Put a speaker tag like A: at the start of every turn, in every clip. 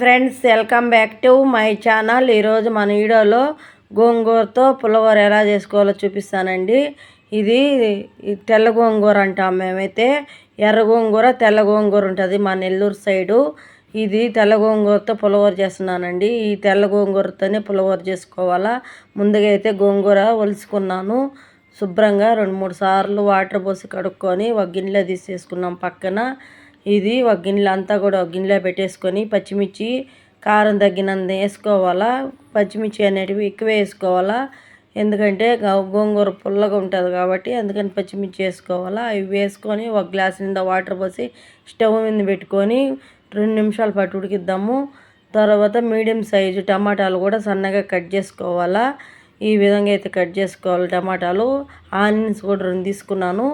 A: Friends welcome back to my channel. ఈరోజు మన వీడియోలో గోంగూరతో పులిహోర ఎలా చేసుకోవాలో చూపిస్తానండి. ఇది తెల్ల గోంగూర అంటాం మేమైతే. ఎర్ర గోంగూర తెల్ల గోంగూర ఉంటుంది మా నెల్లూరు సైడు. ఇది తెల్ల గోంగూరతో పులిహోర చేస్తున్నానండి. ఈ తెల్ల గోంగూరతోనే పులిహోర చేసుకోవాలా. ముందుగా అయితే గోంగూర ఒలుచుకున్నాను శుభ్రంగా రెండు మూడు సార్లు వాటర్ పోసి కడుక్కొని ఒక గిన్నెలో తీసేసుకున్నాం పక్కన. ఇది ఒక గిన్నెలో అంతా కూడా ఒక గిన్నెలో పెట్టేసుకొని పచ్చిమిర్చి కారం తగ్గినంత వేసుకోవాలా? పచ్చిమిర్చి అనేటివి ఎక్కువ వేసుకోవాలా? ఎందుకంటే గోంగూర పుల్లగా ఉంటుంది కాబట్టి అందుకని పచ్చిమిర్చి వేసుకోవాలా? అవి వేసుకొని ఒక గ్లాస్ నిండా వాటర్ పోసి స్టవ్ మీద పెట్టుకొని రెండు నిమిషాల పాటు ఉడికిద్దాము. తర్వాత మీడియం సైజు టమాటాలు కూడా సన్నగా కట్ చేసుకోవాలా? ఈ విధంగా అయితే కట్ చేసుకోవాలి టమాటాలు. ఆనియన్స్ కూడా రెండు తీసుకున్నాను.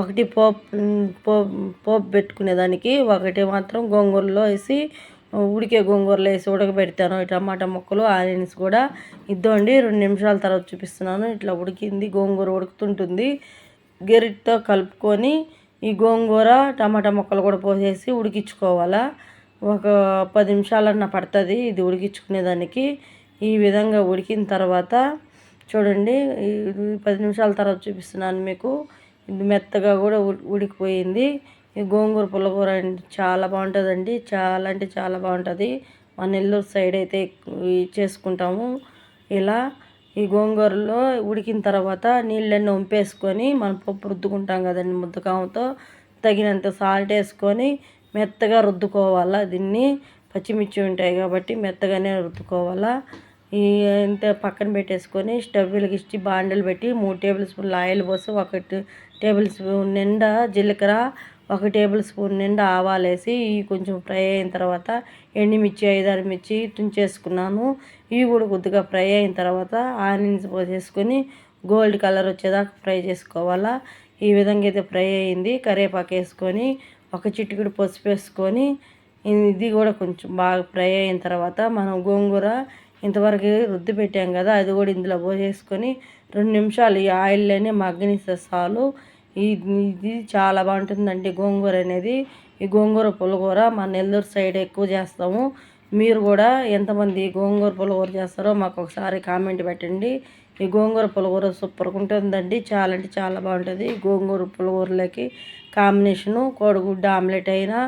A: ఒకటి పోపు పోపు పోపు పెట్టుకునేదానికి ఒకటి మాత్రం గోంగూరలో వేసి ఉడికే గోంగూరలో వేసి ఉడకబెడతాను. ఈ టమాటా ముక్కలు ఆనియన్స్ కూడా ఇద్దండి. రెండు నిమిషాల తర్వాత చూపిస్తున్నాను. ఇట్లా ఉడికింది గోంగూర ఉడుకుతుంటుంది. గెరిటితో కలుపుకొని ఈ గోంగూర టమాటా ముక్కలు కూడా పోసేసి ఉడికించుకోవాలా. ఒక పది నిమిషాలన్నా పడుతుంది ఇది ఉడికించుకునేదానికి ఈ విధంగా ఉడికిన తర్వాత చూడండి పది నిమిషాల తర్వాత చూపిస్తున్నాను మీకు. మెత్తగా కూడా ఉడికిపోయింది. ఈ గోంగూర పుల్లకూర చాలా బాగుంటుందండి. చాలా అంటే చాలా బాగుంటుంది. మా నెల్లూరు సైడ్ అయితే చేసుకుంటాము. ఇలా ఈ గోంగూరలో ఉడికిన తర్వాత నీళ్ళన్నీ వంపేసుకొని మనం పప్పు రుద్దుకుంటాం కదండి ముద్దకామతో. తగినంత సాల్ట్ వేసుకొని మెత్తగా రుద్దుకోవాలా దీన్ని. పచ్చిమిర్చి ఉంటాయి కాబట్టి మెత్తగానే రుద్దుకోవాలా. ఇంత పక్కన పెట్టేసుకొని స్టవ్ వెలిగించి బాండలు పెట్టి మూడు టేబుల్ స్పూన్లు ఆయిల్ పోసి ఒక టేబుల్ స్పూన్ నిండా జీలకర్ర ఒక టేబుల్ స్పూన్ నిండా ఆవాలు వేసి ఇవి కొంచెం ఫ్రై అయిన తర్వాత ఎండుమిర్చి ఐదారు మిర్చి తుంచేసుకున్నాను. ఇవి కూడా కొద్దిగా ఫ్రై అయిన తర్వాత ఆనియన్స్ పోసేసుకొని గోల్డ్ కలర్ వచ్చేదాకా ఫ్రై చేసుకోవాలా. ఈ విధంగా అయితే ఫ్రై అయింది. కరివేపాకు వేసుకొని ఒక చిటికెడు పసుపు వేసుకొని ఇది కూడా కొంచెం బాగా ఫ్రై అయిన తర్వాత మనం గోంగూర ఇంతవరకు రుద్ది పెట్టాం కదా అది కూడా ఇందులో పోసేసుకొని రెండు నిమిషాలు ఈ ఆయిల్లోనే మగ్గనిస్తే చాలు. ఇది ఇది చాలా బాగుంటుందండి గోంగూర అనేది. ఈ గోంగూర పులిహోర మా నెల్లూరు సైడ్ ఎక్కువ చేస్తాము. మీరు కూడా ఎంతమంది గోంగూర పులిహోర చేస్తారో మాకు ఒకసారి కామెంట్ పెట్టండి. ఈ గోంగూర పులిహోర సూపర్గా ఉంటుందండి. చాలా అంటే చాలా బాగుంటుంది ఈ గోంగూర పులగూరలోకి కాంబినేషను కోడిగుడ్డ ఆమ్లెట్ అయినా